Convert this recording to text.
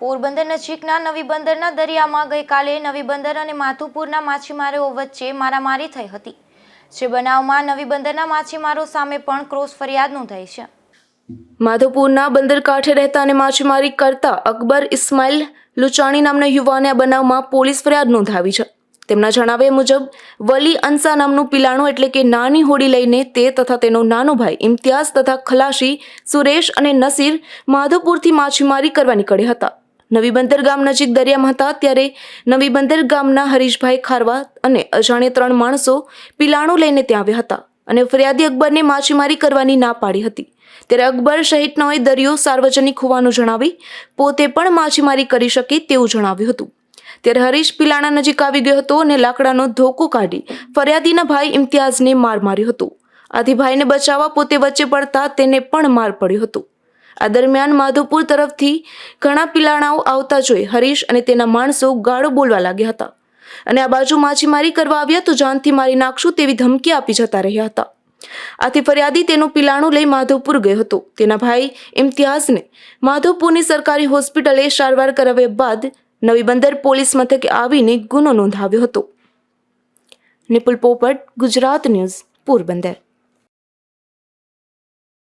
પોરબંદર નજીકના નવી બંદરના દરિયામાં ગઈકાલે નવી બંદર અને માધુપુરના માછીમારો વચ્ચે મારામારી થઈ હતી. જે બનાવમાં નવી બંદરના માછીમારો સામે પણ ક્રોસ ફરિયાદ નોંધાઈ છે. માધવપુરના બંદર કાંઠે રહેતા અને માછીમારી કરતા અકબર ઇસ્માઇલ લુચાણી નામના યુવાને આ બનાવમાં પોલીસ ફરિયાદ નોંધાવી છે. તેમના જણાવ્યા મુજબ, વલી અન્સા નામનું પિલાણું એટલે કે નાની હોડી લઈને તે તથા તેનો નાનો ભાઈ ઇમ્તિયાઝ તથા ખલાસી સુરેશ અને નસીર માધવપુરથી માછીમારી કરવા નીકળ્યા હતા. નવી બંદર ગામ નજીક દરિયામાં હતા ત્યારે નવી બંદર ગામના હરીશભાઈ ખારવા અને અજાણ્યા ત્રણ માણસો પિલાણું લઈને ત્યાં આવ્યા હતા અને ફરિયાદી અકબરને માછીમારી કરવાની ના પાડી હતી. ત્યારે અકબર સહિતનાઓએ દરિયો સાર્વજનિક હોવાનું જણાવી પોતે પણ માછીમારી કરી શકે તેવું જણાવ્યું હતું. ત્યારે હરીશ પિલાણા નજીક આવી ગયો હતો અને લાકડાનો ધોકો કાઢી ફરિયાદીના ભાઈ ઇમ્તિયાઝને માર માર્યો હતો. આથી ભાઈને બચાવવા પોતે વચ્ચે પડતા તેને પણ માર પડ્યો હતો. આ દરમિયાન માધવપુર તરફથી ઘણા પિલાણાઓ આવતા જોઈ હરીશ અને તેના માણસો ગાળો બોલવા લાગ્યા હતા. અને આ બાજુ માછીમારી કરવા આવ્યા તો જાનથી મારી નાખશું તેવી ધમકી આપી જતા રહ્યા હતા. આથી ફરિયાદી તેનું પિલાણું લઈ માધવપુર ગયો હતો. તેના ભાઈ ઇમ્તિયાઝને માધવપુરની સરકારી હોસ્પિટલે સારવાર કરાવ્યા બાદ નવી બંદર પોલીસ મથકે આવીને ગુનો નોંધાવ્યો હતો. નિપુલ પોપટ, ગુજરાત ન્યૂઝ, પોરબંદર.